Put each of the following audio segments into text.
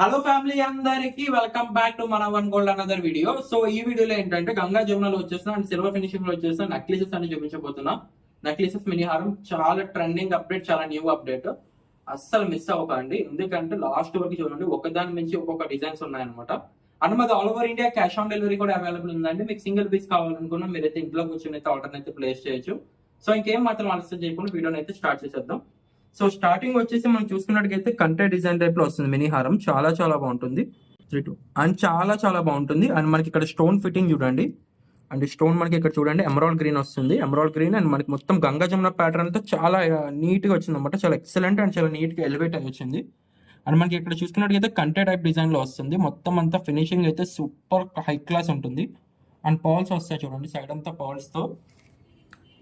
Hello family అందరికి welcome back to మన one gold another video so ఈ వీడియోలో ఏంటంటే గంగా జమునలో వచ్చేసిన అండ్ సిల్వర్ ఫినిషింగ్లో వచ్చేసిన నక్లీసెస్ అని చూపించబోతున్నా. నక్లీసెస్ మినిహారం చాలా ట్రెండింగ్ అప్డేట్ చాలా న్యూ అప్డేట్ అస్సలు మిస్ అవ్వకండి. ఎందుకంటే లాస్ట్ వరకు చూడండి ఒకదాని నుంచి ఒక్కొక్క డిజైన్స్ ఉన్నాయన్నమాట. అండ్ మాది all over India cash on delivery కూడా అవైలబుల్ ఉందండి. మీకు సింగిల్ పీస్ కావాలనుకున్నా మీరైతే ఇంట్లో కూర్చొని అయితే ఆర్డర్ అయితే ప్లేస్ చేయొచ్చు. సో ఇంకేం మాత్రం ఆలస్యం చేయకుండా వీడియోని అయితే స్టార్ట్ చేసేద్దాం. సో స్టార్టింగ్ వచ్చేసి మనం చూసుకున్నట్టుగైతే కంటే డిజైన్ టైప్లో వస్తుంది మినీ హారం. చాలా చాలా బాగుంటుంది. Three two. అండ్ చాలా చాలా బాగుంటుంది. అండ్ మనకి ఇక్కడ స్టోన్ ఫిట్టింగ్ చూడండి. అండ్ స్టోన్ మనకి ఇక్కడ చూడండి ఎమరాల్డ్ గ్రీన్ వస్తుంది. ఎమరాల్డ్ గ్రీన్ అండ్ మనకి మొత్తం గంగా జమున ప్యాటర్న్తో చాలా నీట్గా వచ్చింది అనమాట చాలా ఎక్సలెంట్ అండ్ చాలా నీట్గా ఎలివేట్ అయి వచ్చింది. అండ్ మనకి ఇక్కడ చూసుకున్నట్టుగైతే కంటే టైప్ డిజైన్లో వస్తుంది. మొత్తం అంతా ఫినిషింగ్ అయితే సూపర్ హై క్లాస్ ఉంటుంది. అండ్ పాల్స్ వస్తాయి చూడండి సైడ్ అంతా పాల్స్తో.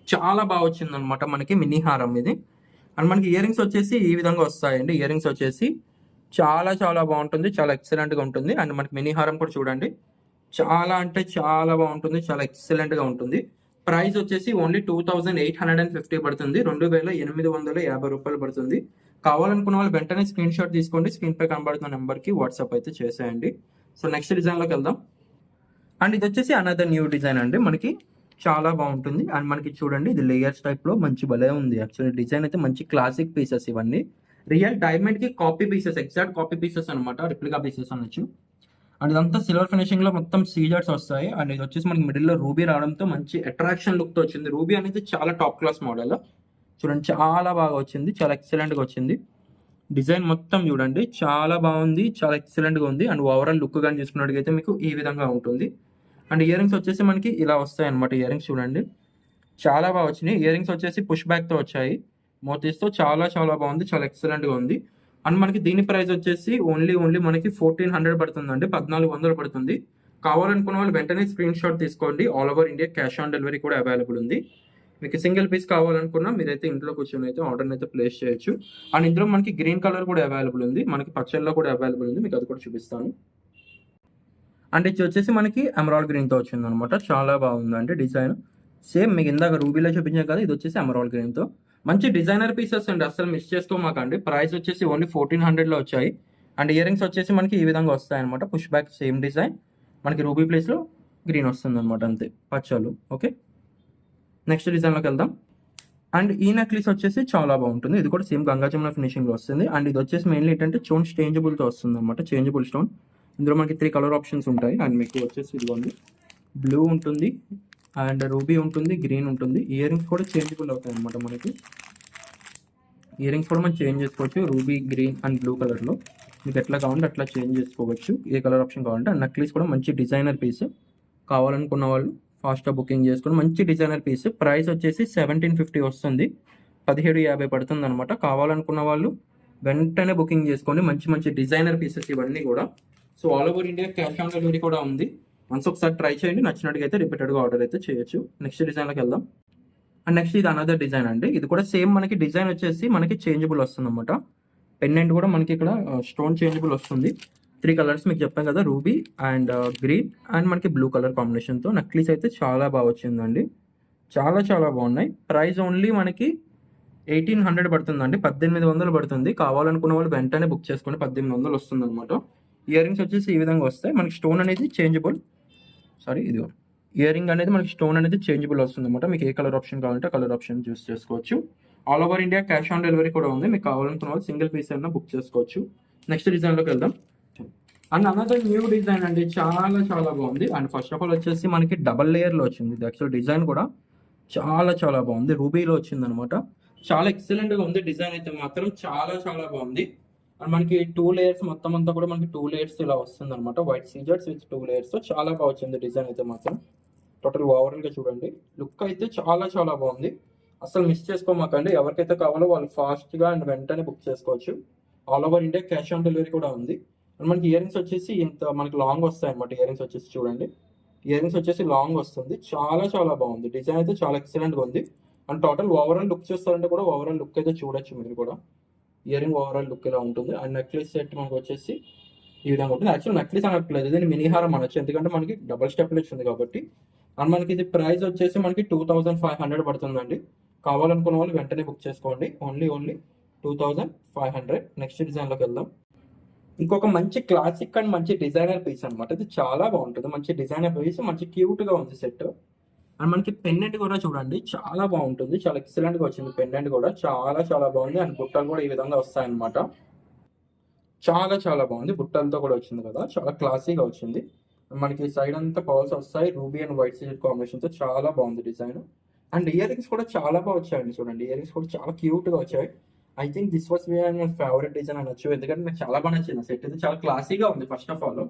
చాలా బాగా వచ్చింది అనమాట మనకి మినీ హారం ఇది. అండ్ మనకి ఇయర్ రింగ్స్ వచ్చేసి ఈ విధంగా వస్తాయండి. ఇయర్ రింగ్స్ వచ్చేసి చాలా చాలా బాగుంటుంది. చాలా ఎక్సలెంట్గా ఉంటుంది. అండ్ మనకి మినీ హారం కూడా చూడండి. చాలా అంటే చాలా బాగుంటుంది. చాలా ఎక్సలెంట్గా ఉంటుంది. ప్రైస్ వచ్చేసి only two thousand eight hundred and fifty పడుతుంది. రెండు వేల ఎనిమిది వందల యాభై రూపాయలు పడుతుంది. కావాలనుకున్న వాళ్ళు వెంటనే స్క్రీన్ షాట్ తీసుకోండి. స్క్రీన్ పై కనబడుతున్న నెంబర్కి వాట్సాప్ అయితే చేసేయండి. సో నెక్స్ట్ డిజైన్లోకి వెళ్దాం. అండ్ ఇది వచ్చేసి అనదర్ న్యూ డిజైన్ అండి. మనకి చాలా బాగుంటుంది. అండ్ మనకి చూడండి ఇది లేయర్స్ టైప్లో మంచి భలే ఉంది. యాక్చువల్లీ డిజైన్ అయితే మంచి క్లాసిక్ పీసెస్ ఇవన్నీ. Real డైమండ్కి copy pieces exact copy pieces అనమాట రిప్లికా పీసెస్ అనొచ్చు. అండ్ ఇదంతా సిల్వర్ ఫినిషింగ్లో మొత్తం సీజర్స్ వస్తాయి. అండ్ ఇది వచ్చేసి మనకి మిడిల్లో రూబీ రావడంతో మంచి అట్రాక్షన్ లుక్తో వచ్చింది. రూబీ అనేది చాలా టాప్ క్లాస్ మోడల్ చూడండి చాలా బాగా వచ్చింది. చాలా ఎక్సలెంట్గా వచ్చింది. డిజైన్ మొత్తం చూడండి చాలా బాగుంది. చాలా ఎక్సలెంట్గా ఉంది. అండ్ ఓవరాల్ లుక్ కానీ చూసుకున్నట్టుగైతే మీకు ఈ విధంగా ఉంటుంది. అండ్ ఇయర్ రింగ్స్ వచ్చేసి మనకి ఇలా వస్తాయి అనమాట ఇయర్ రింగ్స్ చూడండి. చాలా బాగా వచ్చినాయి. ఇయర్ రింగ్స్ వచ్చేసి పుష్ బ్యాక్తో వచ్చాయి. మోతీస్తో చాలా చాలా బాగుంది. చాలా ఎక్సలెంట్గా ఉంది. అండ్ మనకి దీని ప్రైస్ వచ్చేసి ఓన్లీ ఓన్లీ మనకి ఫోర్టీన్ హండ్రెడ్ పడుతుందండి. పద్నాలుగు వందలు పడుతుంది. కావాలనుకున్న వాళ్ళు వెంటనే స్క్రీన్ షాట్ తీసుకోండి. All over India cash on delivery కూడా అవైలబుల్ ఉంది. మీకు సింగిల్ పీస్ కావాలనుకున్నా మీరైతే ఇంట్లో కూర్చొని అయితే ఆర్డర్ అయితే ప్లేస్ చేయొచ్చు. అండ్ ఇందులో మనకి గ్రీన్ కలర్ కూడా అవైలబుల్ ఉంది. మనకి పచ్చల్లో కూడా అవైలబుల్ ఉంది. మీకు అది కూడా చూపిస్తాను. అండ్ ఇది వచ్చేసి మనకి అమరాల్ గ్రీన్తో వచ్చింది అనమాట చాలా బాగుందండి డిజైన్ సేమ్ మీకు ఇందాక రూబీలో చూపించాం కదా ఇది వచ్చేసి అమరాల్ గ్రీన్తో మంచి డిజైనర్ పీసెస్ అండి అసలు మిస్ చేసుకోమాకండి. ప్రైస్ వచ్చేసి ఓన్లీ ఫోర్టీన్ హండ్రెడ్లో వచ్చాయి. అండ్ ఇయర్ రింగ్స్ వచ్చేసి మనకి ఈ విధంగా వస్తాయి అనమాట పుష్ బ్యాక్ సేమ్ డిజైన్ మనకి రూబీ ప్లేస్లో గ్రీన్ వస్తుంది అనమాట అంతే పచ్చలు ఓకే నెక్స్ట్ డిజైన్లోకి వెళ్దాం. అండ్ ఈ నెక్లెస్ వచ్చేసి చాలా బాగుంటుంది. ఇది కూడా సేమ్ గంగా జమున వస్తుంది. అండ్ ఇది వచ్చేసి మెయిన్లీ ఏంటంటే స్టోన్ చేంజబుల్తో వస్తుంది అనమాట చేంజబుల్ స్టోన్ ఇందులో మనకి త్రీ కలర్ ఆప్షన్స్ ఉంటాయి. అండ్ మీకు వచ్చేసి ఇదిగోండి. బ్లూ ఉంటుంది. అండ్ రూబీ ఉంటుంది. గ్రీన్ ఉంటుంది. ఇయర్ రింగ్స్ కూడా చేంజబుల్ అవుతాయి అనమాట మనకి. ఇయర్ రింగ్స్ కూడా మనం చేంజ్ చేసుకోవచ్చు. రూబీ గ్రీన్ అండ్ బ్లూ కలర్లో మీకు ఎట్లా కావాలంటే అట్లా చేంజ్ చేసుకోవచ్చు. ఏ కలర్ ఆప్షన్ కావాలంటే. అండ్ నక్లీస్ కూడా మంచి డిజైనర్ పీస్ కావాలనుకున్న వాళ్ళు ఫాస్ట్గా బుకింగ్ చేసుకుని మంచి డిజైనర్ పీస్ ప్రైస్ వచ్చేసి సెవెంటీన్ ఫిఫ్టీ వస్తుంది. పదిహేడు యాభై పడుతుంది అనమాట కావాలనుకున్న వాళ్ళు వెంటనే బుకింగ్ చేసుకోండి. మంచి మంచి డిజైనర్ పీసెస్ ఇవన్నీ కూడా. So all over India cash on delivery కూడా ఉంది. వన్స్ ఒకసారి ట్రై చేయండి నచ్చినట్టుగా అయితే రిపీటెడ్గా ఆర్డర్ అయితే చేయొచ్చు. నెక్స్ట్ డిజైన్లోకి వెళ్దాం. అండ్ నెక్స్ట్ ఇది అనదర్ డిజైన్ అండి. ఇది కూడా సేమ్ మనకి డిజైన్ వచ్చేసి మనకి చేంజబుల్ వస్తుంది అనమాట పెన్నెంట్ కూడా మనకి ఇక్కడ స్టోన్ చేంజబుల్ వస్తుంది. త్రీ కలర్స్ మీకు చెప్పాను కదా రూబీ అండ్ గ్రీన్ అండ్ మనకి బ్లూ కలర్ కాంబినేషన్తో నక్లీస్ అయితే చాలా బాగా వచ్చిందండి. చాలా చాలా బాగున్నాయి. ప్రైస్ ఓన్లీ మనకి ఎయిటీన్ హండ్రెడ్ పడుతుందండి. పద్దెనిమిది వందలు పడుతుంది. కావాలనుకున్న వాళ్ళు వెంటనే బుక్ చేసుకుని పద్దెనిమిది వందలు వస్తుంది అనమాట ఇయర్ రింగ్స్ వచ్చేసి ఈ విధంగా వస్తాయి. మనకి స్టోన్ అనేది చేంజబుల్ సారీ ఇది ఇయర్ రింగ్ అనేది మనకి స్టోన్ అనేది చేంజబుల్ వస్తుంది అనమాట మీకు ఏ కలర్ ఆప్షన్ కావాలంటే కలర్ ఆప్షన్ చూస్ చేసుకోవచ్చు. All over India cash on delivery కూడా ఉంది. మీకు కావాలనుకున్న వాళ్ళు సింగిల్ పీస్ అయినా బుక్ చేసుకోవచ్చు. నెక్స్ట్ డిజైన్లోకి వెళ్దాం. అండ్ అనదర్ న్యూ డిజైన్ అండి. చాలా చాలా బాగుంది. అండ్ ఫస్ట్ ఆఫ్ ఆల్ వచ్చేసి మనకి డబల్ లేయర్లో వచ్చింది. ఇది యాక్చువల్ డిజైన్ కూడా చాలా చాలా బాగుంది. రూబీలో వచ్చింది అనమాట చాలా ఎక్సలెంట్గా ఉంది. డిజైన్ అయితే మాత్రం చాలా చాలా బాగుంది. అండ్ మనకి టూ లేయర్స్ మొత్తం అంతా కూడా మనకి టూ లేయర్స్ ఇలా వస్తుంది అనమాట white scissors with two layers చాలా బాగా వచ్చింది డిజైన్ అయితే మాత్రం. టోటల్ ఓవరాల్గా చూడండి. లుక్ అయితే చాలా చాలా బాగుంది. అసలు మిస్ చేసుకోమాకండి. ఎవరికైతే కావాలో వాళ్ళు ఫాస్ట్గా అండ్ వెంటనే బుక్ చేసుకోవచ్చు. All over India cash on delivery కూడా ఉంది. అండ్ మనకి ఇయర్ రింగ్స్ వచ్చేసి ఇంత మనకి లాంగ్ వస్తాయి అనమాట ఇయర్ రింగ్స్ వచ్చేసి చూడండి. ఇయర్ రింగ్స్ వచ్చేసి లాంగ్ వస్తుంది. చాలా చాలా బాగుంది. డిజైన్ అయితే చాలా ఎక్సలెంట్గా ఉంది. అండ్ టోటల్ ఓవరాల్ లుక్ చూస్తారంటే కూడా ఓవరాల్ లుక్ అయితే చూడొచ్చు మీరు కూడా. ఇయర్ రింగ్ ఓవరాల్ లుక్ ఇలా ఉంటుంది. అండ్ నెక్లెస్ సెట్ మనకు వచ్చేసి ఈ విధంగా ఉంటుంది. యాక్చువల్ నెక్లెస్ అనట్లేదు ఇది మినీహారం అనొచ్చు. ఎందుకంటే మనకి డబల్ స్టెప్ వచ్చింది కాబట్టి. అండ్ మనకి ఇది ప్రైస్ వచ్చేసి మనకి టూ థౌసండ్ ఫైవ్ హండ్రెడ్ పడుతుందండి. కావాలనుకున్న వాళ్ళు వెంటనే బుక్ చేసుకోండి. Only only two thousand five hundred next డిజైన్లోకి వెళ్దాం. ఇంకొక మంచి క్లాసిక్ అండ్ మంచి డిజైనర్ పీస్ అన్నమాట. ఇది చాలా బాగుంటుంది. మంచి డిజైనర్ పీస్ మంచి క్యూట్గా ఉంది సెట్ అండ్ మనకి పెన్నెంట్ కూడా చూడండి చాలా బాగుంటుంది. చాలా ఎక్సలెంట్గా వచ్చింది. పెన్నెంట్ కూడా చాలా చాలా బాగుంది. అండ్ బుట్టలు కూడా ఈ విధంగా వస్తాయన్నమాట. చాలా చాలా బాగుంది. బుట్టలతో కూడా వచ్చింది కదా. చాలా క్లాసీగా వచ్చింది. మనకి సైడ్ అంతా పవర్స్ వస్తాయి. రూబీ అండ్ వైట్ సీడ్ కాంబినేషన్తో చాలా బాగుంది డిజైన్. అండ్ ఇయర్ రింగ్స్ కూడా చాలా బాగా వచ్చాయండి చూడండి. ఇయర్ రింగ్స్ కూడా చాలా క్యూట్గా వచ్చాయి. I think this was my favourite design అనొచ్చు. ఎందుకంటే నాకు చాలా బాగా నచ్చింది. సెట్ అయితే చాలా క్లాసీగా ఉంది ఫస్ట్ ఆఫ్ ఆల్.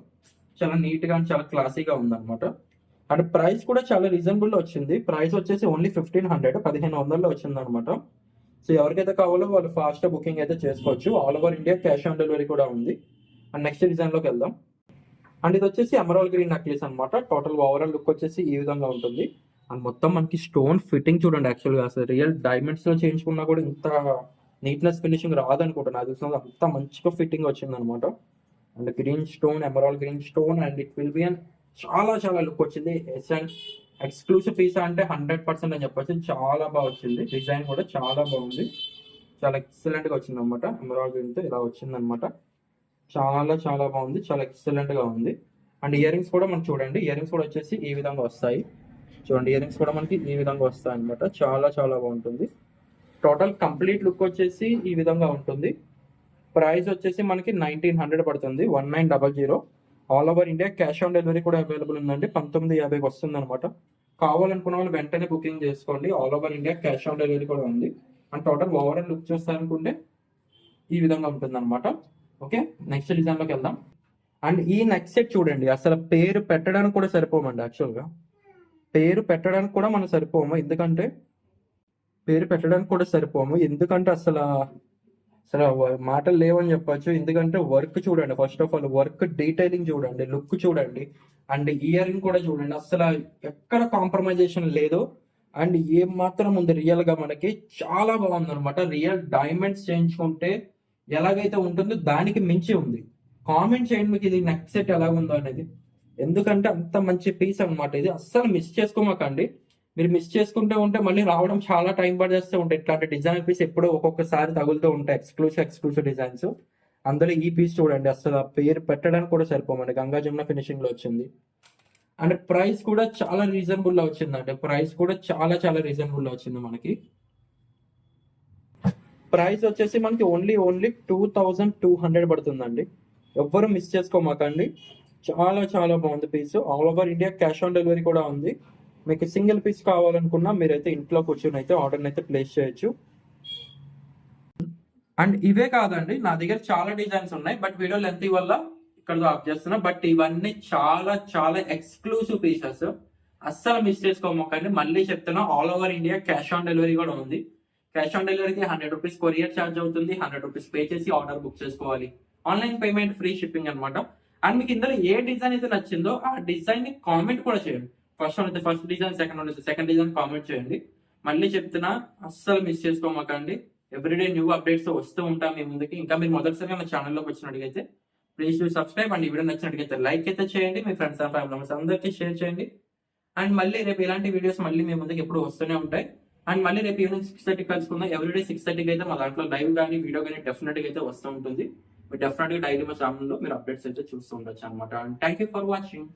చాలా నీట్గా అండ్ చాలా క్లాసీగా ఉంది అండ్ ప్రైస్ కూడా చాలా రీజనబుల్లో వచ్చింది. ప్రైస్ వచ్చేసి ఓన్లీ ఫిఫ్టీన్ హండ్రెడ్ పదిహేను వందల్లో వచ్చింది అనమాట సో ఎవరికైతే కావాలో వాళ్ళు ఫాస్ట్ బుకింగ్ అయితే చేసుకోవచ్చు. All over India cash on delivery కూడా ఉంది. అండ్ నెక్స్ట్ డిజైన్లోకి వెళ్దాం. అండ్ ఇది వచ్చేసి అమరావల్ గ్రీన్ నక్లీస్ అనమాట. టోటల్ ఓవరాల్ లుక్ వచ్చేసి ఈ విధంగా ఉంటుంది. అండ్ మొత్తం మనకి స్టోన్ ఫిట్టింగ్ చూడండి యాక్చువల్గా అసలు రియల్ డైమండ్స్లో చేయించుకున్నా కూడా ఇంత నీట్నెస్ ఫినిషింగ్ రాదనుకుంటున్నా. అది చూసిన అంత మంచిగా ఫిట్టింగ్ వచ్చింది అనమాట and green stone emerald green stone and it will be అన్ చాలా చాలా లుక్ వచ్చింది. ఎస్ అండ్ ఎక్స్క్లూసివ్ పీస్ అంటే హండ్రెడ్ పర్సెంట్ అని చెప్పొచ్చు. చాలా బాగా వచ్చింది. డిజైన్ కూడా చాలా బాగుంది. చాలా ఎక్సలెంట్గా వచ్చింది అనమాట ఎంబ్రాయిడరీతో ఇలా వచ్చింది అనమాట చాలా చాలా బాగుంది. చాలా ఎక్సలెంట్గా ఉంది. అండ్ ఇయర్ రింగ్స్ కూడా మనం చూడండి. ఇయర్ రింగ్స్ కూడా వచ్చేసి ఈ విధంగా వస్తాయి. చూడండి ఇయర్ రింగ్స్ కూడా మనకి ఈ విధంగా వస్తాయి అనమాట చాలా చాలా బాగుంటుంది. టోటల్ కంప్లీట్ లుక్ వచ్చేసి ఈ విధంగా ఉంటుంది. ప్రైస్ వచ్చేసి మనకి నైన్టీన్ హండ్రెడ్ పడుతుంది. One nine double zero all over India cash on delivery కూడా అవైలబుల్ ఉందండి. పంతొమ్మిది యాభైకి వస్తుంది అనమాట కావాలనుకున్న వాళ్ళు వెంటనే బుకింగ్ చేసుకోండి. All over India cash on delivery కూడా ఉంది. అండ్ టోటల్ ఓవరాల్ లుక్ చూస్తారనుకుంటే ఈ విధంగా ఉంటుంది అనమాట ఓకే? నెక్స్ట్ డిజైన్లోకి వెళ్దాం. అండ్ ఈ నెక్స్ట్ సెట్ చూడండి. అసలు పేరు పెట్టడానికి కూడా సరిపోమండి యాక్చువల్గా. పేరు పెట్టడానికి కూడా మనం సరిపోము. ఎందుకంటే పేరు పెట్టడానికి కూడా సరిపోము. ఎందుకంటే అసలు అసలు మాటలు లేవని చెప్పొచ్చు. ఎందుకంటే వర్క్ చూడండి first of all work detailing చూడండి లుక్ చూడండి అండ్ ఇయరింగ్ కూడా చూడండి. అసలు ఎక్కడ కాంప్రమైజేషన్ లేదు. అండ్ ఏం మాత్రం ఉంది రియల్గా మనకి చాలా బాగుంది అనమాట రియల్ డైమండ్స్ చేయించుకుంటే ఎలాగైతే ఉంటుందో దానికి మించి ఉంది. కామెంట్ చేయండి మీకు ఇది నెక్స్ట్ సెట్ ఎలా ఉందో అనేది. ఎందుకంటే అంత మంచి పీస్ అనమాట ఇది. అస్సలు మిస్ చేసుకోమాకండి. మీరు మిస్ చేసుకుంటూ ఉంటే మళ్ళీ రావడం చాలా టైం పడేస్తూ ఉంటాయి. ఇట్లాంటి డిజైన్ పీస్ ఎప్పుడో ఒక్కొక్కసారి తగులుతూ ఉంటాయి. ఎక్స్క్లూసివ్ ఎక్స్క్లూసివ్ డిజైన్స్ అందులో ఈ పీస్ చూడండి. అసలు ఆ పేరు పెట్టడానికి కూడా సరిపోమండి. గంగా జమున ఫినిషింగ్లో వచ్చింది. అండ్ ప్రైస్ కూడా చాలా రీజనబుల్లో వచ్చిందండి. ప్రైస్ కూడా చాలా చాలా రీజనబుల్లో వచ్చింది మనకి. ప్రైస్ వచ్చేసి మనకి only only two thousand two hundred పడుతుందండి. ఎవ్వరు మిస్ చేసుకోమాకండి. చాలా చాలా బాగుంది piece all over India cash on delivery కూడా ఉంది. మీకు సింగిల్ పీస్ కావాలనుకున్నా మీరైతే ఇంట్లో కూర్చొని అయితే ఆర్డర్ అయితే ప్లేస్ చేయొచ్చు. అండ్ ఇవే కాదండి నా దగ్గర చాలా డిజైన్స్ ఉన్నాయి బట్ వీడియో లెంత్ వల్ల ఇక్కడ ఆఫ్ చేస్తున్నా. బట్ ఇవన్నీ చాలా చాలా ఎక్స్క్లూసివ్ పీసెస్. అస్సలు మిస్ చేసుకోమోకండి. మళ్ళీ చెప్తున్నా all over India cash on delivery కూడా ఉంది. క్యాష్ ఆన్ డెలివరీకి హండ్రెడ్ రూపీస్ కొరియర్ ఛార్జ్ అవుతుంది. హండ్రెడ్ రూపీస్ పే చేసి ఆర్డర్ బుక్ చేసుకోవాలి. ఆన్లైన్ పేమెంట్ ఫ్రీ షిప్పింగ్ అనమాట అండ్ మీకు ఇందులో ఏ డిజైన్ అయితే నచ్చిందో ఆ డిజైన్ని కామెంట్ కూడా చేయండి. ఫస్ట్ వన్ అయితే ఫస్ట్ డిజైన్ సెకండ్ వన్ అయితే సెకండ్ డిజైన్ కామెంట్ చేయండి. మళ్ళీ చెప్తున్నా అస్సలు మిస్ చేసుకోమాకండి. ఎవ్రీడే న్యూ అప్డేట్స్ వస్తూ ఉంటాం మీ ముందుకి. ఇంకా మీరు మొదటిసారి మన ఛానల్లోకి వచ్చినట్టుగైతే ప్లీజ్ టు సబ్స్క్రైబ్ అండ్ ఈ వీడియో నచ్చినట్టుగైతే లైక్ అయితే చేయండి. మీ ఫ్రెండ్స్ అండ్ ఫ్యామిలీ మెంబర్స్ అందరికీ షేర్ చేయండి. అండ్ మళ్ళీ రేపు ఇలాంటి వీడియోస్ మళ్ళీ మీ ముందుకి ఎప్పుడు వస్తూనే ఉంటాయి. అండ్ మళ్ళీ రేపు ఈవినింగ్ సిక్స్ థర్టీ కలుసుకుందాం. ఎవ్రీడే సిక్స్ థర్టీకి అయితే మా దాంట్లో లైవ్ కానీ వీడియో కానీ డెఫినెట్గా అయితే వస్తూ ఉంటుంది. మీరు డెఫినెట్గా డైలీ మా ఛానల్లో మీరు అప్డేట్స్ అయితే చూస్తూ ఉండొచ్చు అనమాట and thank you for watching